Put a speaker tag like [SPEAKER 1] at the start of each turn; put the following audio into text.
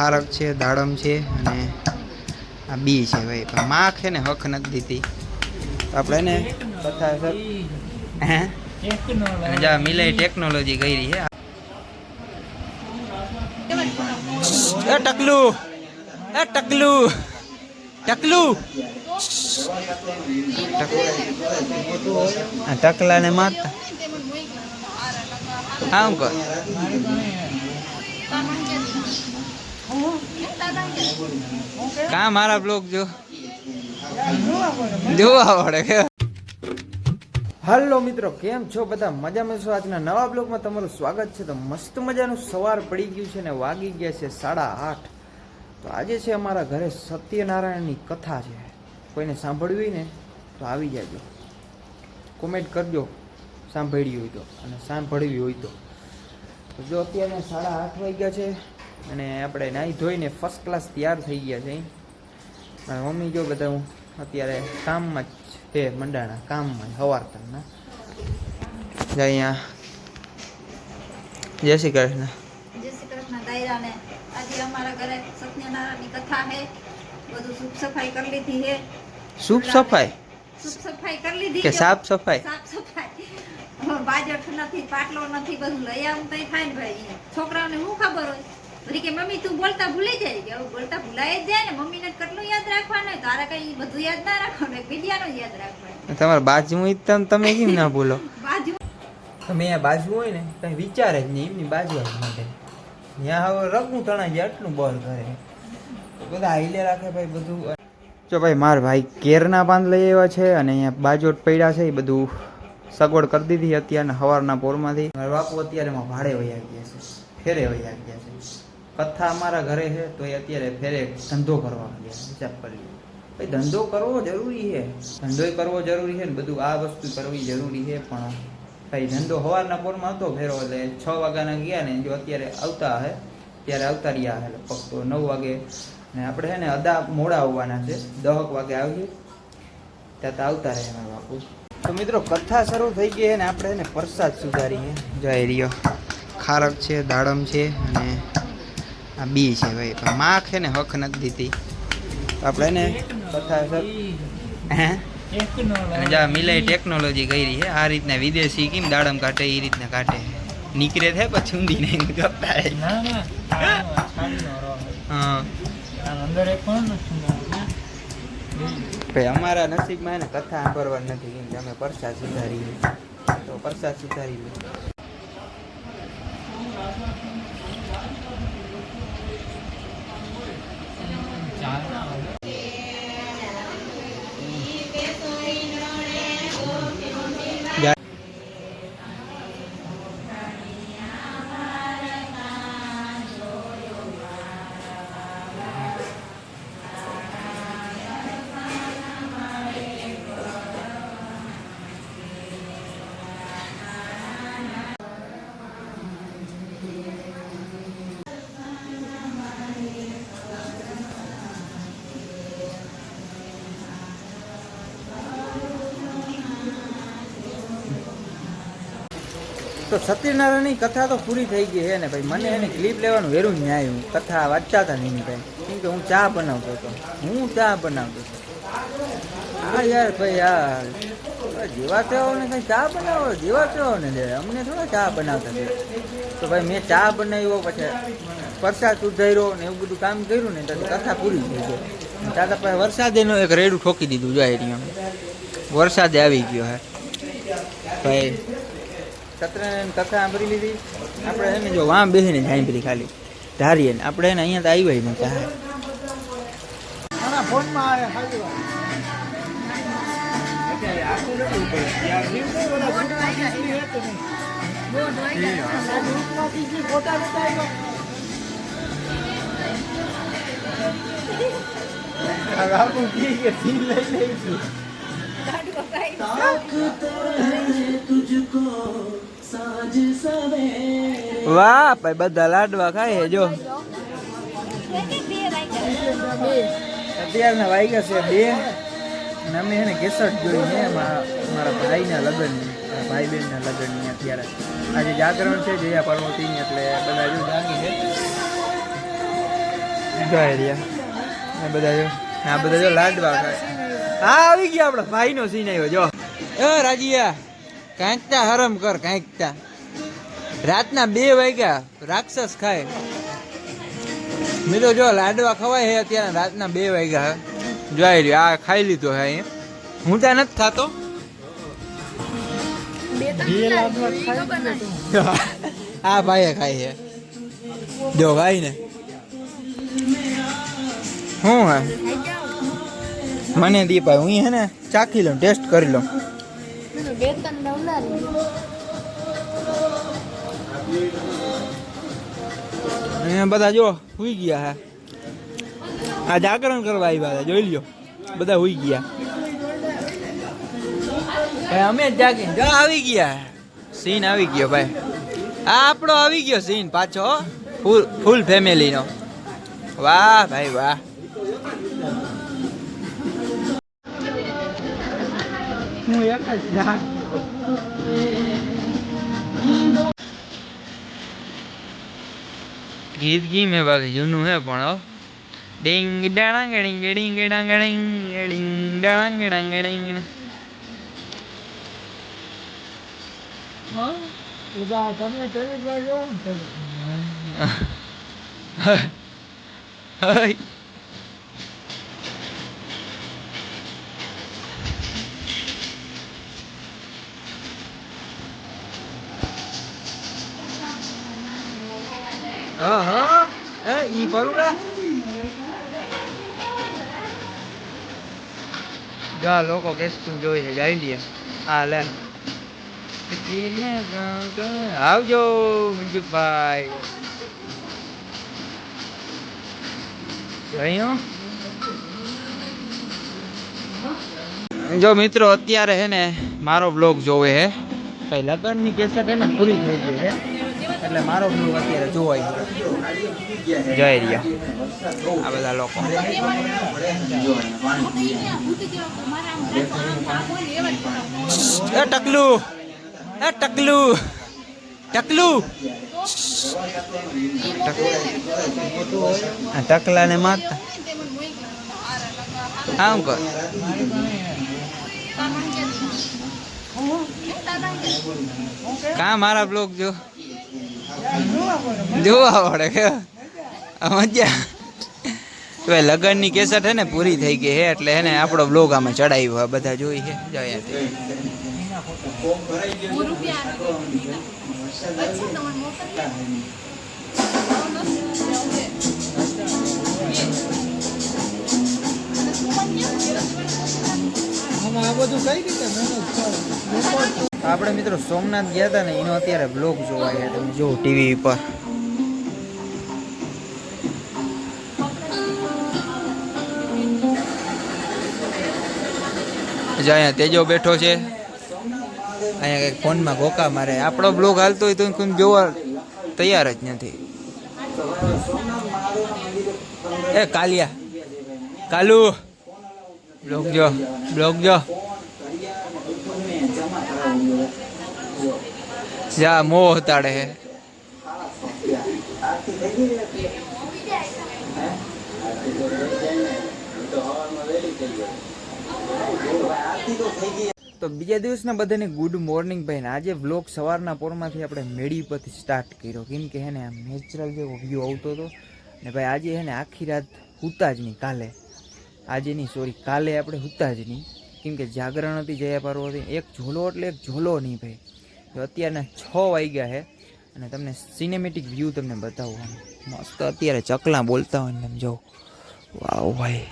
[SPEAKER 1] ખારક છે, દાડમ છે અને આ બી છે ભાઈ. પણ માં છે ને હક નથી દીધી. આપણે એને કથા હે? જા, મિલાઈ ટેકનોલોજી કરી છે. એ ટકલું એ ટકલું ટકલું. ટકલાને મારતા. આમ કર કા મારા બ્લોગ જો? જોવા પડે કે? હાલો મિત્રો, કેમ છો બધા? મજામાં છો? આજના નવા બ્લોગમાં તમારું સ્વાગત છે. તો મસ્ત મજાનું સવાર પડી ગયું છે ને વાગી ગયા છે સાડા આઠ. તો આજે છે અમારા ઘરે સત્યનારાયણની કથા છે. કોઈને સાંભળવી હોય ને, તો આવી જાજો. કોમેન્ટ કરજો. સાંભળ્યું હોય તો અને સાંભળવી હોય તો જો અત્યારે સાડા આઠ વાગ્યા છે. અને આપણે નાહી ધોઈને ફર્સ્ટ ક્લાસ તૈયાર થઈ ગયા છે મારા મમ્મી જો બધા હું અત્યારે કામમાં જ છે મંડાણા કામમાં સવાર તકના અહીંયા. જય શ્રી કૃષ્ણ.
[SPEAKER 2] જય શ્રી કૃષ્ણ દાયરાને આજે અમારા ઘરે સત્યનારાયણની કથા છે. બધું સુખ સફાઈ કરી લીધી છે.
[SPEAKER 1] સફાઈ?
[SPEAKER 2] સુખ સફાઈ કરી લીધી
[SPEAKER 1] કે સાફ સફાઈ?
[SPEAKER 2] સાફ સફાઈ. બાજટ નથી પાટલો નથી બધું લઈ આવું થાય ને ભાઈ. છોકરાઓને શું ખબર હોય? વળી કે મમ્મી તું બોલતા ભૂલી જાય કે હવે બોલતા ભૂલાય જ જાય ને. મમ્મીને કેટલું યાદ રાખવાનું હોય? તારે કઈ બધું યાદ ના રાખવાનું બીજાનું યાદ રાખવાનું
[SPEAKER 1] તમારા બાજુ તમ તમે કેમ ના ભૂલો
[SPEAKER 2] બાજુ
[SPEAKER 1] તમે અહીંયા બાજુ હોય ને કઈ વિચારે જ નહીં એમની બાજુ જ માટે. ત્યાં હવે રગનું તણાઈ જાય આટલું બોલ કરે. બધા હાઈલે રાખે ભાઈ બધું. જો ભાઈ માર ભાઈ કેરના પાન લઈ આવ્યા છે અને અહીંયા બાજોટ પડ્યા છે એ બધું સગવડ કરી દીધી અત્યારના સવારના પોરમાંથી. મારા બાપુ અત્યારે ભાડે ભાડે આવી ગયા છે ફેરે વયા ગયા છે. કથા અમારા ઘરે છે, તો એ અત્યારે ફેરે ધંધો કરવા ગયા હિસાબ કરી. ભાઈ, ધંધો કરવો જરૂરી છે. ધંધોય કરવો જરૂરી છે ને બધું આ વસ્તુ કરવી જરૂરી છે, પણ ભાઈ, ધંધો સવારના પોરમાં હતો ફેરો, એટલે છ વાગ્યાના ગયા ને જો અત્યારે આવતા હે, ત્યારે આવતા રહ્યા હે લગભગ, તો નવ વાગે. ને આપણે છે ને અદા મોડા આવવાના છે, દહક વાગે આવીએ. ત્યાં તો આવતા રહે મારા બાપુ. તો મિત્રો, કથા શરૂ થઈ ગઈ છે ને આપણે એને પ્રસાદ સુધારીએ. જય રહ્યો ખારક છે, દાડમ છે, અને આ બી છે ભાઈ. પણ માં છે ને હક નથી દીધી. આપણે એને કથા હે? જા મિલાઈ ટેકનોલોજી કરી છે. આ રીતના વિદેશી કેમ દાડમ કાઢે એ રીતના કાઢે. નીકળે છે પછી ઊંધી નહીં કરતા અમારા નસીબમાં એને કથા સાંભળવાની નથી. કેમ કે અમે પરસાદ સુધારીએ. તો પરસાદ સુધારી લે તો સત્યનારાયણની કથા તો પૂરી થઈ ગઈ છે ને ભાઈ. મને એને ક્લિપ લેવાનું વેરું ન્યાય. હું કથા વાંચતા હતા નહીં ભાઈ. કેમ કે હું ચા બનાવતો હતો. હું ચા બનાવતો હતો. હા યાર ભાઈ યાર જેવા તેઓને કઈ ચા બનાવો, જેવા તેઓને દે અમને થોડા ચા બનાવતા દે તો ભાઈ મેં ચા બનાવ્યો, પછી પ્રસાદ સુધાર્યો ને એવું બધું કામ કર્યું ને તો કથા પૂરી થઈ ગઈ. દાદા પાસે વરસાદેનું એક રેડું ઠોકી દીધું, જો એરિયામાં વરસાદે આવી ગયો, હે. ભાઈ સત્યનારાયણ કથા સાંભળી લીધી. આપણે એને જો વાં બેસીને સાંભળી ખાલી. ધારીએ આપણે એને અહીંયા તો આવ્યા
[SPEAKER 3] નથી ઉપર.
[SPEAKER 1] વાહ ભાઈ બધા લાડવા ખાય જો. અત્યારના વાગ્યા છે બે અને અમે એને કેસટ જોઈ ને મારા ભાઈના લગ્ન મારા ભાઈ બહેનના લગ્નની અત્યારે. આજે જાગરણ છે જયા પાર્વતીની એટલે બધા જો જાગી છે. જોઈ રહ્યા બધા જો આ બધા જો લાડવા ખાય. હા આવી ગયા આપણો ભાઈનો સીન આવ્યો, જો. એ રાજીયા કાંકતા હરમ કર કાંકતા રાતના બે વાગ્યા, રાક્ષસ ખાય. મિત્રો જો લાડવા ખવાય છે અત્યારે, રાતના બે વાગ્યા હે. જોઈ રહ્યો આ ખાઈ લીધો હે અહીંયા હું ત્યાં નથી ખાતો આ ભાઈએ ખાય છે જો ભાઈ ને શું હે? મને દી ભાઈ હું હે ને ચાખી લઉં ટેસ્ટ કરી લઉં. બધા જો હુઈ ગયા હે. આ જાગરણ કરવા આવ્યા હતા જોઈ લ્યો. બધા હુઈ ગયા. અમે જ જાગીને જો આવી ગયા સીન આવી ગયો ભાઈ. આ આપણો આવી ગયો સીન પાછો ફૂલ ફૂલ ફેમિલીનો વાહ ભાઈ વાહ. હું એક જ ધાર ગીત ગી મેં બાકી જૂનું હે પણ હો. ડિંગ ડાંગ ડિંગ ડિંગ ડાંગ ડિંગ ડિંગ ડાંગ ડાંગ ડિંગ.
[SPEAKER 3] ઉદા તમે કરી દેજો
[SPEAKER 1] હા આહા એ, ઈ પરુડા જા, લોકો કેસ્ટું જોઈ છે જઈ લઈએ હા લે. આવજો મંજુભાઈ જો મિત્રો, અત્યારે હે ને, મારો બ્લોગ જોવે હે. કઈ લગ્નની કેસેટ હે ને, પૂરી થઈ ગઈ છે એટલે મારો બ્લોગ અત્યારે જોવાય. જય રહ્યા આ બધા લોકો. એ ટકલું એ ટકલું ટકલું. ટકલા ને મારતા. આમ કર. કા મારા બ્લોગ જો? જોવા પડે કે મજા. એ લગ્નની કેસેટ હે ને પૂરી થઈ ગઈ હે એટલે હે ને આપણો બ્લોગ આમાં ચડાવ્યો આ બધા જોઈ છે.
[SPEAKER 3] આ બધું કઈ રીતે મહેનત
[SPEAKER 1] આપણે મિત્રો સોમનાથ ગયા હતા ને, એનો અત્યારે બ્લોગ જોવા ગયા તમે જો ટીવી પર અહીંયા તેજો બેઠો છે. અહીંયા કંઈક ફોનમાં ગોકા મારે. આપણો બ્લોગ હાલતો હોય તો કોઈ જોવા તૈયાર જ નથી. એ કાલિયા. કાલુ. બ્લોગ જો બ્લોગ જો. જા મોહ હતાડે હે. તો બીજા દિવસના બધાને ગુડ મોર્નિંગ ભાઈ આજે વ્લોગ સવારના પોરમાંથી આપણે મેળી પરથી સ્ટાર્ટ કર્યો. કેમ કે હે ને આમ નેચરલ જેવો વ્યૂ આવતો હતો. ને ભાઈ, આજે હે ને, આખી રાત હુતા જ નહીં કાલે. આજે નહીં સોરી કાલે આપણે હુતા જ નહીં કેમ કે જાગરણ હતી જયા પાર્વતી એક ઝોલો એટલે એક ઝોલો નહીં ભાઈ. તો અત્યારના છ વાગ્યા છે અને તમને સિનેમેટિક વ્યૂ તમને બતાવવાનું. મસ્ત અત્યારે ચકલા બોલતા હોય ને તમે જો. વાવ ભાઈ.